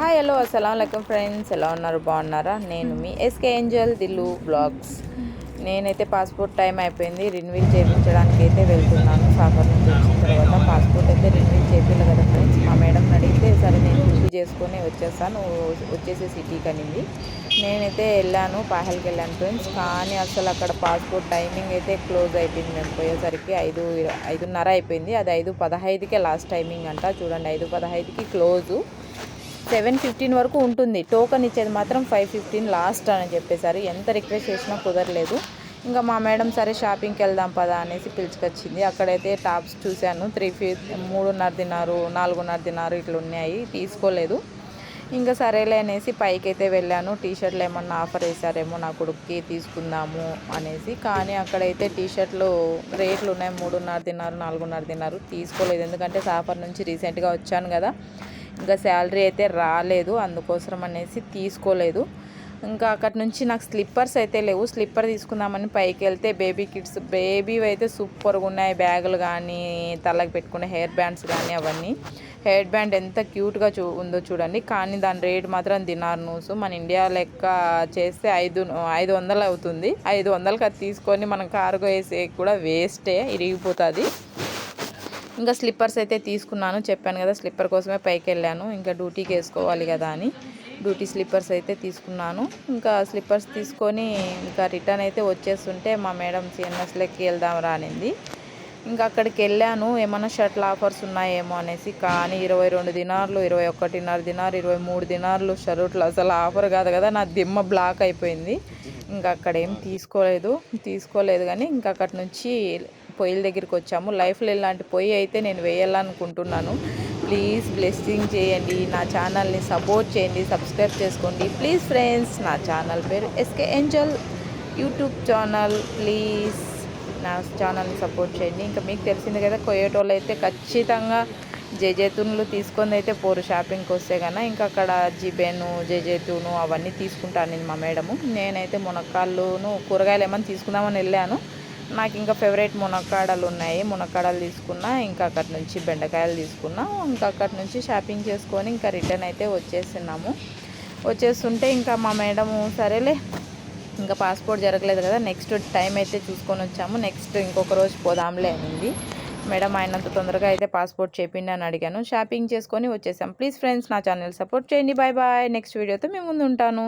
Hi hello అస్సలం friends. ఎలా ఉన్నారు? బాగున్నారా? నేను మీ ఎస్కే ఏంజల్ దిల్లు బ్లాగ్స్ నేనైతే పాస్పోర్ట్ టైం అయిపోయింది. రిన్యూల్ చేయించడానికి అయితే వెళ్తున్నాను. సాఫర్ నుంచి వచ్చిన తర్వాత పాస్పోర్ట్ అయితే రిన్యూల్ చేయాలి కదా ఫ్రెండ్స్. మా మేడం అడిగితే సరే నేను బుక్ చేసుకొని వచ్చేస్తాను. వచ్చేసి సిటీకి అనింది. నేనైతే వెళ్ళాను పాహల్కి వెళ్ళాను ఫ్రెండ్స్. కానీ అసలు అక్కడ పాస్పోర్ట్ టైమింగ్ అయితే క్లోజ్ అయిపోయింది. మేము పోయేసరికి ఐదు ఐదున్నర అయిపోయింది. అది ఐదు పదహైదుకే లాస్ట్ టైమింగ్ అంట. చూడండి ఐదు పదహైదుకి క్లోజు. సెవెన్ ఫిఫ్టీన్ వరకు ఉంటుంది. టోకన్ ఇచ్చేది మాత్రం ఫైవ్ ఫిఫ్టీన్ లాస్ట్ అని చెప్పేశారు ఎంత రిక్వెస్ట్ చేసినా కుదరలేదు. ఇంకా మా మేడం సరే షాపింగ్కి వెళ్దాం పదా అనేసి పిలుచుకొచ్చింది. అక్కడైతే టాప్స్ చూశాను. త్రీ ఫీ మూడున్నర తిన్నారు నాలుగున్నర తిన్నారు ఇట్లా ఉన్నాయి. తీసుకోలేదు. ఇంకా సరేలే అనేసి పైకి అయితే వెళ్ళాను. టీ షర్ట్లు ఏమన్నా ఆఫర్ వేసారేమో నా కొడుక్కి తీసుకుందాము అనేసి. కానీ అక్కడైతే టీ షర్ట్లు రేట్లు ఉన్నాయి. మూడున్నర తిన్నారు నాలుగున్నర తిన్నారు తీసుకోలేదు. ఎందుకంటే సాఫర్ నుంచి రీసెంట్గా వచ్చాను కదా. ఇంకా శాలరీ అయితే రాలేదు అందుకోసం అనేసి తీసుకోలేదు. ఇంకా అక్కడి నుంచి నాకు స్లిప్పర్స్ అయితే లేవు. స్లిప్పర్ తీసుకుందామని పైకి వెళ్తే బేబీ కిడ్స్ బేబీ అయితే సూపర్గా ఉన్నాయి. బ్యాగులు కానీ తలకి పెట్టుకునే హెయిర్ బ్యాండ్స్ కానీ అవన్నీ. హెయిర్ బ్యాండ్ ఎంత క్యూట్గా చూ ఉందో చూడండి. కానీ దాని రేట్ మాత్రం దినార్ నూసు. మన ఇండియా లెక్క చేస్తే ఐదు ఐదు వందలు అవుతుంది. ఐదు వందలకి అది తీసుకొని మనం కార్గో వేసే కూడా వేస్టే ఇరిగిపోతుంది. ఇంకా స్లిప్పర్స్ అయితే తీసుకున్నాను. చెప్పాను కదా స్లిప్పర్ కోసమే పైకి వెళ్ళాను ఇంకా డ్యూటీకి వేసుకోవాలి కదా అని. డ్యూటీ స్లిప్పర్స్ అయితే తీసుకున్నాను. ఇంకా స్లిప్పర్స్ తీసుకొని ఇంకా రిటర్న్ అయితే వచ్చేస్తుంటే మా మేడం సిఎన్ఎస్లోకి వెళ్దాం రానింది ఇంకా అక్కడికి వెళ్ళాను. ఏమైనా షర్ట్ల ఆఫర్స్ ఉన్నాయేమో అనేసి. కానీ ఇరవై రెండు దినార్లు ఇరవై ఒకటిన్నర దినారు ఇరవై మూడు దినార్లు షర్ట్లు అసలు ఆఫర్ కాదు కదా. నా దిమ్మ బ్లాక్ అయిపోయింది. ఇంకా అక్కడ ఏం తీసుకోలేదు. తీసుకోలేదు కానీ ఇంకా అక్కడి నుంచి పొయ్యిల దగ్గరికి వచ్చాము. లైఫ్లో ఇలాంటి పొయ్యి అయితే నేను వేయాలనుకుంటున్నాను. ప్లీజ్ బ్లెస్సింగ్ చేయండి. నా ఛానల్ని సపోర్ట్ చేయండి. సబ్స్క్రైబ్ చేసుకోండి. ప్లీజ్ ఫ్రెండ్స్ నా ఛానల్ పేరు SK angel YouTube channel. Please నా ఛానల్ని సపోర్ట్ చేయండి. ఇంకా మీకు తెలిసింది కదా కొయ్యేటోళ్ళు అయితే ఖచ్చితంగా జేజేతున్లు తీసుకొని అయితే పోరు షాపింగ్కి వస్తే కన్నా. ఇంకా అక్కడ జిబెను జేజేతును అవన్నీ తీసుకుంటాను నేను మా మేడము. నేనైతే మునక్కాళ్ళును కూరగాయలు ఏమైనా తీసుకుందామని వెళ్ళాను. నాకు ఇంకా ఫేవరెట్ మునక్కాడలు ఉన్నాయి. మునక్కాడలు తీసుకున్నా ఇంకా అక్కడి నుంచి బెండకాయలు తీసుకున్నా ఇంకా అక్కడి నుంచి షాపింగ్ చేసుకొని ఇంకా రిటర్న్ అయితే వచ్చేసినాము. వచ్చేస్తుంటే ఇంకా మా మేడము సరేలే ఇంకా పాస్పోర్ట్ జరగలేదు కదా నెక్స్ట్ టైం అయితే చూసుకొని వచ్చాము. నెక్స్ట్ ఇంకొక రోజు పోదాంలే అనింది. మేడం ఆయనంత తొందరగా అయితే పాస్పోర్ట్ చేపిండి అని అడిగాను. షాపింగ్ చేసుకొని వచ్చేసాం. ప్లీజ్ ఫ్రెండ్స్ నా ఛానల్ సపోర్ట్ చేయండి. బాయ్ బాయ్ నెక్స్ట్ వీడియోతో మేము ముందు ఉంటాను.